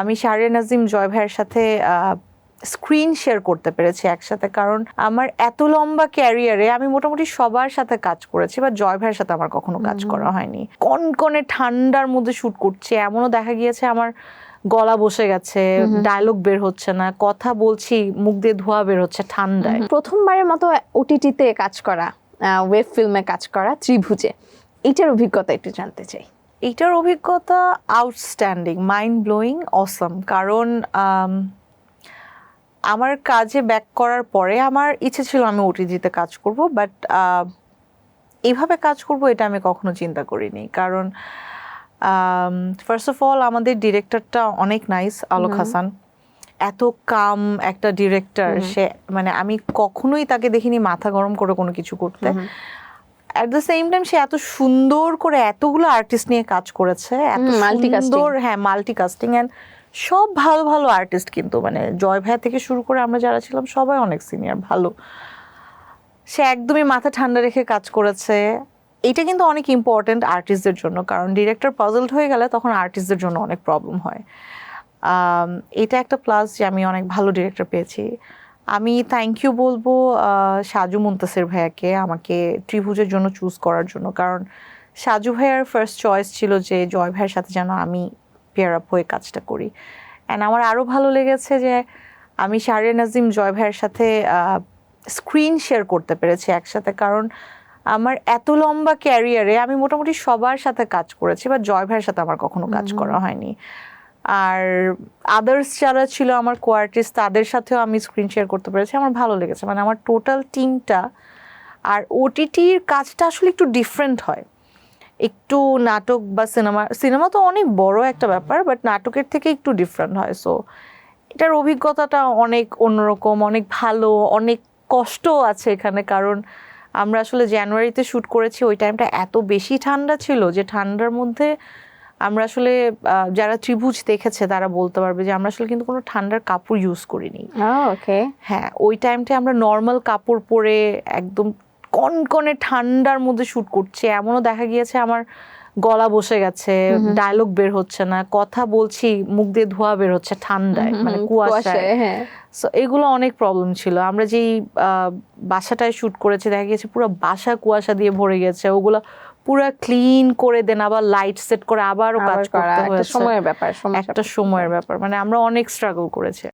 আমি শাহরিয়া নাজিম জয় ভাইয়ের সাথে স্ক্রিন শেয়ার করতে পেরেছি একসাথে। কারণ আমার এত লম্বা ক্যারিয়ারে আমি মোটামুটি সবার সাথে কাজ করেছি বা জয় ভাইয়ের সাথে আমার কখনো কাজ করা হয়নি। কনকনে ঠান্ডার মধ্যে শুট করছি এমনও দেখা গিয়েছে আমার গলা বসে গেছে ডায়লগ বের হচ্ছে না কথা বলছি মুখ দিয়ে ধোয়া বের হচ্ছে ঠান্ডায়। প্রথমবারের মতো ওটিটিতে কাজ করা ওয়েব ফিল্মে কাজ করা ত্রিভুজে। এটার অভিজ্ঞতা একটু জানতে চাই। এইটার অভিজ্ঞতা আউটস্ট্যান্ডিং মাইন্ড ব্লোয়িং অসম কারণ আমার কাজে ব্যাক করার পরে আমার ইচ্ছে ছিল আমি ওটিজিতে কাজ করব বাট এইভাবে কাজ করব এটা আমি কখনো চিন্তা করিনি। কারণ ফার্স্ট অফ অল আমাদের ডিরেক্টরটা অনেক নাইস আলোক হাসান। এত কাম একটা ডিরেক্টর সে মানে আমি কখনোই তাকে দেখিনি মাথা গরম করে কোনো কিছু করতে। অ্যাট দ্য সেম টাইম সে এত সুন্দর করে এতগুলো আর্টিস্ট নিয়ে কাজ করেছে এত সুন্দর হ্যাঁ মাল্টি কাস্টিং অ্যান্ড সব ভালো ভালো আর্টিস্ট কিন্তু। মানে জয় ভাইয়া থেকে শুরু করে আমরা যারা ছিলাম সবাই অনেক সিনিয়র ভালো। সে একদমই মাথা ঠান্ডা রেখে কাজ করেছে। এটা কিন্তু অনেক ইম্পর্ট্যান্ট আর্টিস্টদের জন্য কারণ ডিরেক্টর পাজলড হয়ে গেলে তখন আর্টিস্টদের জন্য অনেক প্রবলেম হয়। এটা একটা প্লাস যে আমি অনেক ভালো ডিরেক্টর পেয়েছি। আমি থ্যাংক ইউ বলব সাজু মুন্তাসির ভাইয়াকে আমাকে ত্রিভুজের জন্য চুজ করার জন্য। কারণ সাজু ভাইয়ার ফার্স্ট চয়েস ছিল যে জয় ভাইয়ের সাথে যেন আমি পেয়ার আপ হয়ে কাজটা করি। অ্যান্ড আমার আরও ভালো লেগেছে যে আমি শাহরিয়া নাজিম জয় ভাইয়ের সাথে স্ক্রিন শেয়ার করতে পেরেছি একসাথে। কারণ আমার এত লম্বা ক্যারিয়ারে আমি মোটামুটি সবার সাথে কাজ করেছি বা জয় ভাইয়ের সাথে আমার কখনো কাজ করা হয়নি। আর আদার্স যারা ছিল আমার কোয়ার্টিস্ট তাদের সাথেও আমি স্ক্রিন শেয়ার করতে পেরেছি। আমার ভালো লেগেছে। মানে আমার টোটাল টিমটা আর ওটিটির কাজটা আসলে একটু ডিফারেন্ট হয়। একটু নাটক বা সিনেমা সিনেমা তো অনেক বড় একটা ব্যাপার বাট নাটকের থেকে একটু ডিফারেন্ট হয়। সো এটার অভিজ্ঞতাটা অনেক অন্যরকম, অনেক ভালো, অনেক কষ্ট আছে এখানে। কারণ আমরা আসলে জানুয়ারিতে শ্যুট করেছি, ওই টাইমটা এত বেশি ঠান্ডা ছিল যে ঠান্ডার মধ্যে আমরা আসলে যারা ত্রিভুজ দেখেছে তারা বলতে পারবে যে আমরা আসলে কিন্তু কোনো ঠান্ডার কাপড় ইউজ করিনি। ওকে হ্যাঁ ওই টাইমটা আমরা নর্মাল কাপড় পরে একদম কনকনে ঠান্ডার মধ্যে শ্যুট করছি। এমনও দেখা গিয়েছে আমার গলা বসে গেছে ডায়লগ বের হচ্ছে না কথা বলছি মুখ দিয়ে ধোয়া বের হচ্ছে ঠান্ডায় মানে কুয়াশায়। হ্যাঁ। সো এগুলো অনেক প্রবলেম ছিল। আমরা যেই আহ, বাসাটায় শ্যুট করেছি দেখা গেছে পুরো বাসা কুয়াশা দিয়ে ভরে গেছে ওগুলো পুরো ক্লিন করে দেন আবার লাইট সেট করে আবারও কাজ করা করতে একটা হয়েছে। সময়ের ব্যাপার একটা সময়ের ব্যাপার মানে আমরা অনেক স্ট্রাগল করেছি।